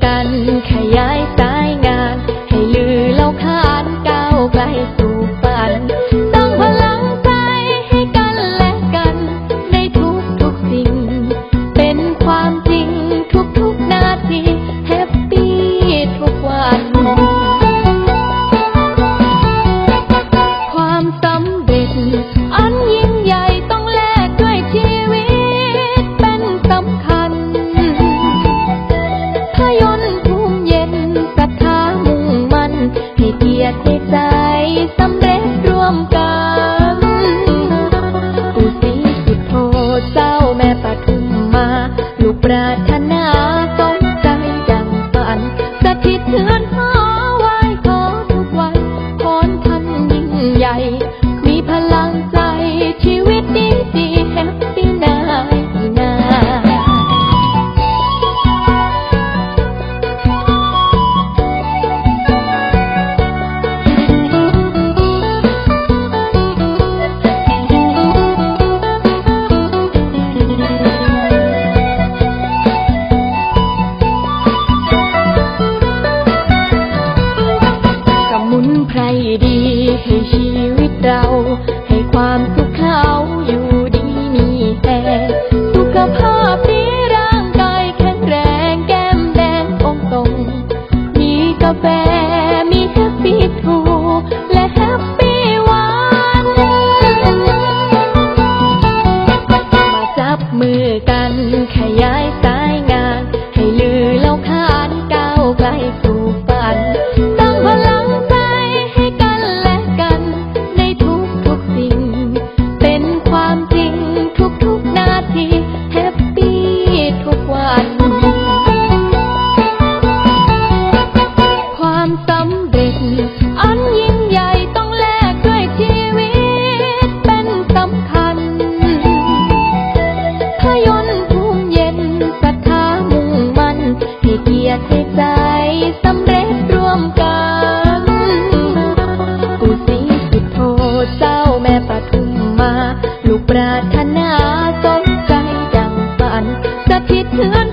干。 ลูกปรารถนา เรา ให้ความสุขเขาอยู่ดีมีแรงสุขภาพดีร่างกายแข็งแรงแก้มแดงองตรงมีกาแฟมีแฮปปี้ทูและแฮปปี้วันมาจับมือกันขยายสา สำเร็จ อันยิ่งใหญ่ต้องแลกด้วยชีวิตเป็นสำคัญพยนต์ภูมิเย็นศรัทธามุ่งมั่นให้เกียรติให้ใจสำเร็จร่วมกันปู่ศรีสุโธเจ้าแม่ปทุมมา ลูกปรารถนาสมใจดังฝันสถิตเทือน